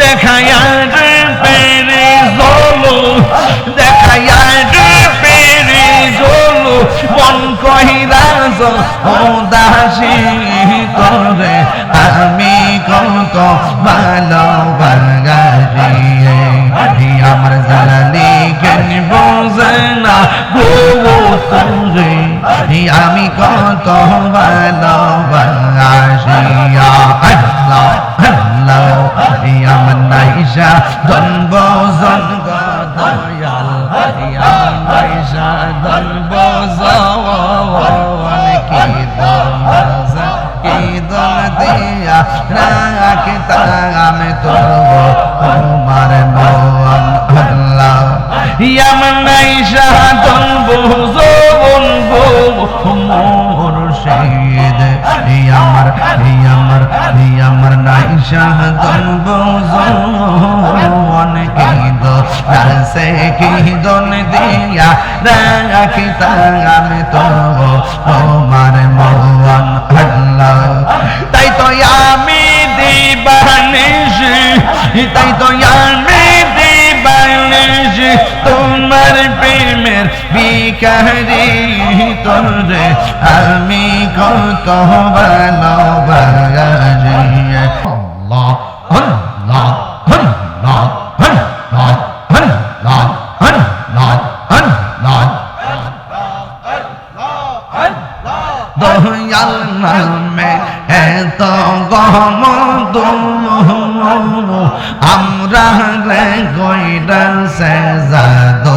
দেখাইয়া রে পেরে জলো, দেখাইয়া রে পেরে জলো, বন কহিরা ও দাসী করে আমি কত ভালোবাসি আমার জালালি কেন বোঝে না গো তোরে। আমি কত ভালোবাসি আল্লাহ। আল্লাহ আমার নাইসা জন্ম জন্ম দয়াল আমার নাইসা জন্ম জওয়ান কি দমজা কি দম দিয়া মন নাইসা জন্ম জওয়ান কি দো সে কি দন দিয়া রাখিতাম তো তোমার মন আল্লাহ তাই তো আমি দিবানিসি তাই তো আমি তোমার প্রেমের বিকারি তোরে আমি কত ভালোবাসি দয়াল নামে এত গম আমরা রে গইরা সে জাদু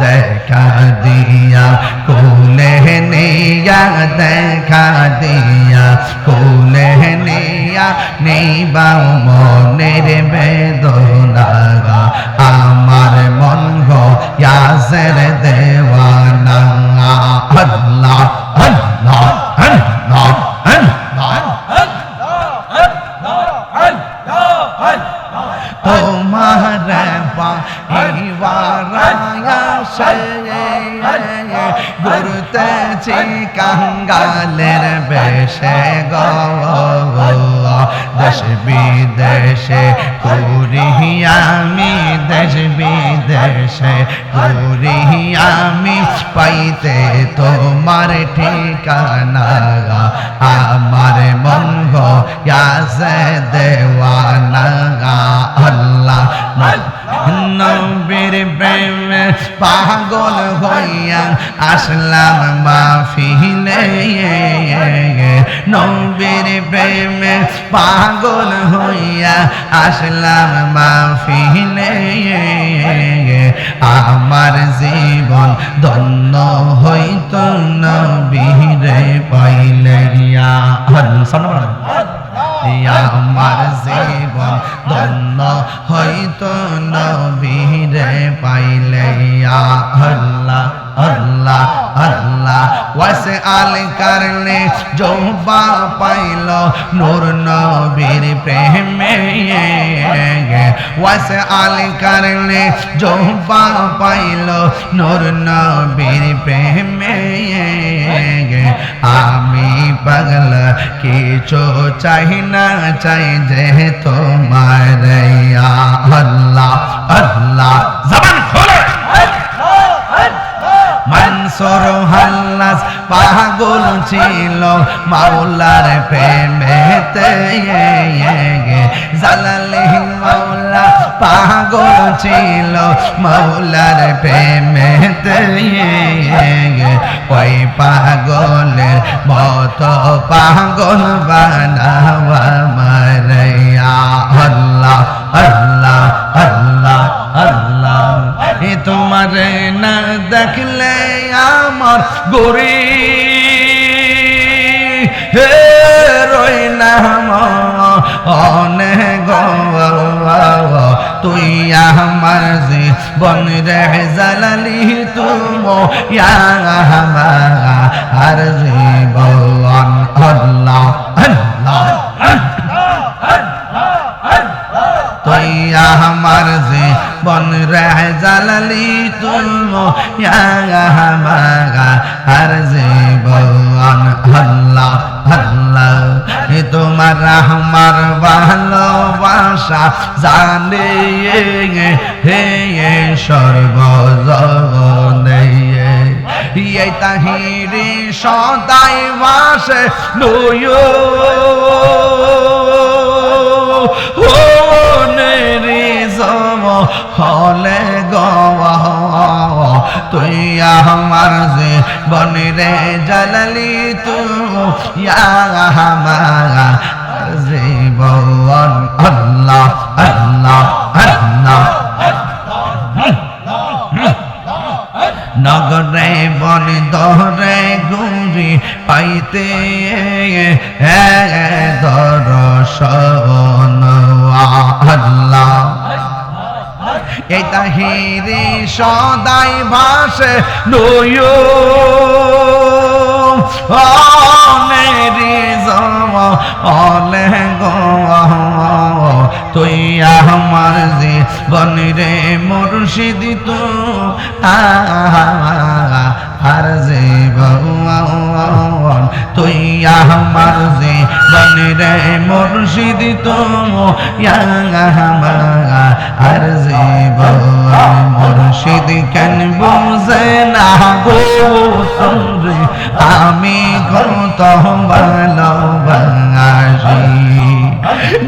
দেখা দিয়া কুলে নিয়া দেখা দিয়া কুলে নিয়া নিবাও মনের বেদনা আমার মন গো ইয়াসের ঘুরতেছি কাঙ্গালের বেশে গো দেশ বিদেশে ঘুরি আমি দেশ বিদেশে ঘুরি আমি পাইতে তোমার ঠিকানা। আমার মন গো দেওয়ানা। আল্লাহ, নবীর প্রেমে পাগল আসলাম মাহফিলে। নবীর প্রেমে পাগল হইয়া আসলাম মাহফিলে। আমার জীবন ধন্য হইত নবীরে পাইলে। আমার জীবন ধন্য হইতো নবীরে পাইলে। আল্লাহ। আল্লাহ আল্লাহ ওয়াসে আল করলে জোবা পাইল নূর নবীর প্রেমে ওয়াসে আল করলে জোবা পাইল নূর নবীর প্রেমে আমি পাগল কিছু চাই না চাই যে তোমার ইয়া আল্লাহ আল্লাহ জবান খোলে মানসুর হাল্লাস, পাগল ছিল, মাওলার প্রেমেতে জালালি মাওলা, পাগল ছিল, মাওলার প্রেমেতে ওই পাগলের মত পাগল বানাওয়া মারাইয়া গরি হে রই না অনেক তুই আমার জীবন রে জালালি তুম আর আল্লাহ আল্লাহ তুই আমার জীবন রে জালালি তুম আর জীবন আল্লাহ আল্লাহ এ তোমার আমার ভালোবাসা জানে হে সর্বজনে এই তাহিরি সদাই বাসে নয়। গওয়া তুই আমার যে বনরে জললি তু আমার আল্লাহ আল্লাহ আল্লাহ। নগরে বন দরে গুরি পাইতে দর্শন। এই তাহিরি সদাই ভাসে নয় অনেরি গো, তুই আমার জীবন রে মুর্শিদ, তো আর জীবন তুই আমার জীবন রে মুর্শিদ, তো আর জীবন মুর্শিদ কেন বুঝে না গো, আমি কত ভালোবাসি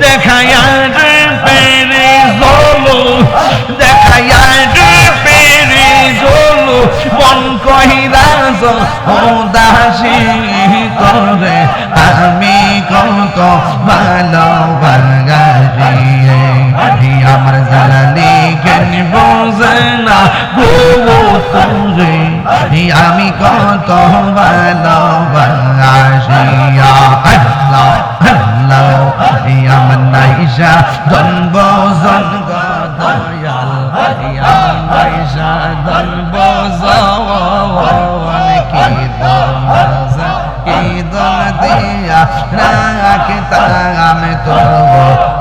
দেখায়া রে পেরে জলো দেখায়া রে পেরে জলো, মন কহিরা ও দাসী করে আমি কত ভালোবাসি আমার জালালি কেন বোঝে না গো তোরে আমি কত ভালোবাসিয়া। আল্লাহ আল্লাহ আমার নাইসা, জন্ম জন্ম দয়াল। আমার জওয়ান আমি তোর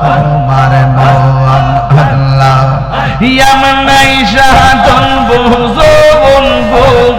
তোমার মন আল্লাহ ইয়ামন নাইসা জন্ম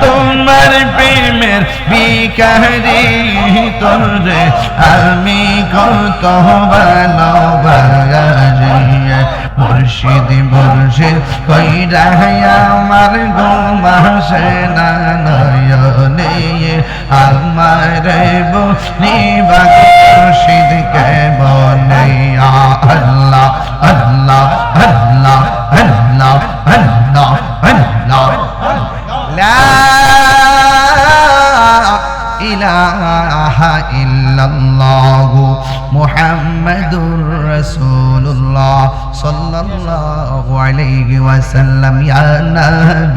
তোমার প্রেমের বিকারি তোরে আমি কত ভালোবাসি। মুর্শিদ মুর্শিদ, কইরা আমার গোমাসে না নয়নে। আমার বনিবা মুর্শিদ কে বনে আল্লাহ আল্লাহ আল্লাহ আল্লাহ আল্লাহ আল্লাহ। لا إله إلا الله محمد رسول الله صلى الله عليه وسلم. يا نبي